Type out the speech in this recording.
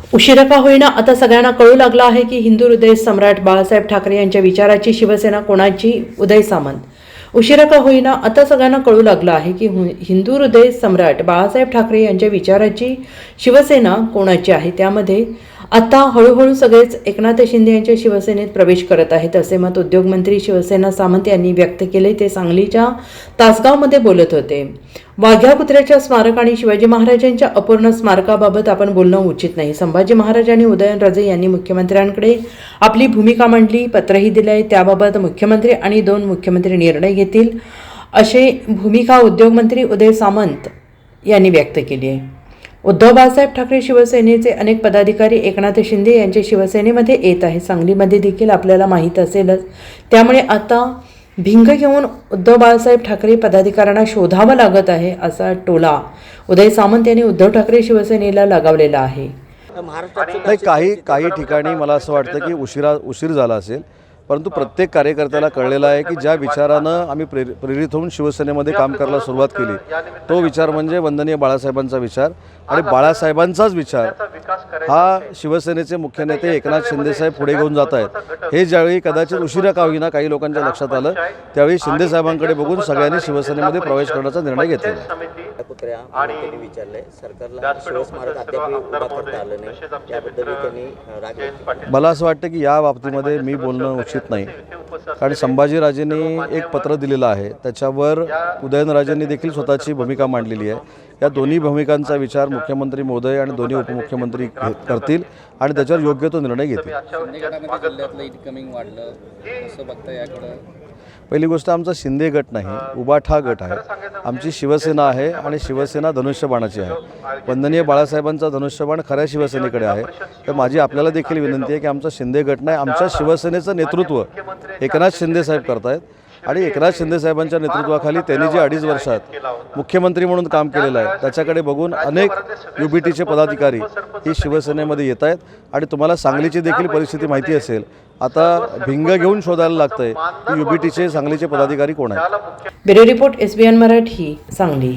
उशिरा का होईना आता सगळ्यांना कळू लागलं आहे की हिंदू हृदय सम्राट बाळासाहेब ठाकरे यांच्या विचाराची शिवसेना कोणाची? उदय सामंत. उशिरा का होईना आता सगळ्यांना कळू लागलं आहे की हिंदू हृदय सम्राट बाळासाहेब ठाकरे यांच्या विचाराची शिवसेना कोणाची आहे? त्यामध्ये आता हळूहळू सगळेच एकनाथ शिंदे यांच्या शिवसेनेत प्रवेश करत आहेत असे मत उद्योगमंत्री शिवसेना सामंत यांनी व्यक्त केले ते सांगलीच्या तासगावमध्ये बोलत होते. वाघ्या कुत्र्याच्या स्मारक आणि शिवाजी महाराजांच्या अपूर्ण स्मारकाबाबत आपण बोलणं उचित नाही. संभाजी महाराज आणि उदयनराजे यांनी मुख्यमंत्र्यांकडे आपली भूमिका मांडली पत्रही दिले आहे. त्याबाबत मुख्यमंत्री आणि दोन मुख्यमंत्री निर्णय घेतील अशी भूमिका उद्योगमंत्री उदय सामंत यांनी व्यक्त केली आहे. उद्धव बाळासाहेब ठाकरे शिवसेनेचे अनेक पदाधिकारी एकनाथ शिंदे यांच्या शिवसेनेमध्ये येत आहे सांगलीमध्ये देखील आपल्याला माहीत असेलच. त्यामुळे आता भिंग घेऊन उद्धव बाळासाहेब ठाकरे पदाधिकाऱ्यांना शोधावं लागत आहे असा टोला उदय सामंत यांनी उद्धव ठाकरे शिवसेनेला लगावलेला आहे. काही काही ठिकाणी मला असं वाटतं की उशिरा उशीर झाला असेल. परंतु प्रत्येक कार्यकर्त्याला कळलेलं आहे की ज्या विचारानं आम्ही प्रेर प्रेरित होऊन शिवसेनेमध्ये काम करायला सुरुवात केली. तो विचार म्हणजे वंदनीय बाळासाहेबांचा विचार आणि बाळासाहेबांचाच विचार. हा शिवसेनेचे मुख्य नेते एकनाथ शिंदेसाहेब पुढे घेऊन जात आहेत. हे ज्यावेळी कदाचित उशिरा का होईना काही लोकांच्या लक्षात आलं त्यावेळी शिंदेसाहेबांकडे बघून सगळ्यांनी शिवसेनेमध्ये प्रवेश करण्याचा निर्णय घेतलेला आहे. कुत्र्या त्यांनी विचारलंय. सरकारला शिवस्मारक अद्याप उभा करता आलं नाही. त्याबद्दल त्यांनी अ, राग व्यक्त केला. मला असं वाटतं की या बाबतीमध्ये मी बोलणं उचित नाही. कारण संभाजीराजेंनी एक पत्र दिलेलं आहे. त्याच्यावर उदयनराजेंनी देखील स्वतःची भूमिका मांडलेली आहे. या दोन्ही भूमिकांचा विचार मुख्यमंत्री महोदय आणि दोन्ही उपमुख्यमंत्री करतील आणि त्याच्यावर योग्य तो निर्णय घेतील. पहिली गोष्ट आमचा शिंदे गट नाही उबाठा गट आहे. आमची शिवसेना आहे आणि शिवसेना धनुष्यबाणाची आहे. वंदनीय बाळासाहेबांचा धनुष्यबाण खऱ्या शिवसेनेकडे आहे. तर माझी आपल्याला देखील विनंती आहे की आमचा शिंदे गट नाही आमच्या शिवसेनेचं नेतृत्व एकनाथ शिंदे साहेब करतायत. आणि एकनाथ शिंदे साहेबांच्या नेतृत्वाखाली त्यांनी जे अडीच वर्षात मुख्यमंत्री म्हणून काम केलेलं आहे त्याच्याकडे बघून अनेक यू बी टीचे पदाधिकारी ही शिवसेनेमध्ये येत आहेत. आणि तुम्हाला सांगलीची देखील परिस्थिती माहिती असेल आता भिंग घेऊन शोधायला लागतंय की यू बी टीचे सांगलीचे पदाधिकारी कोण आहेत? Bureau report S B N Marathi Sangli.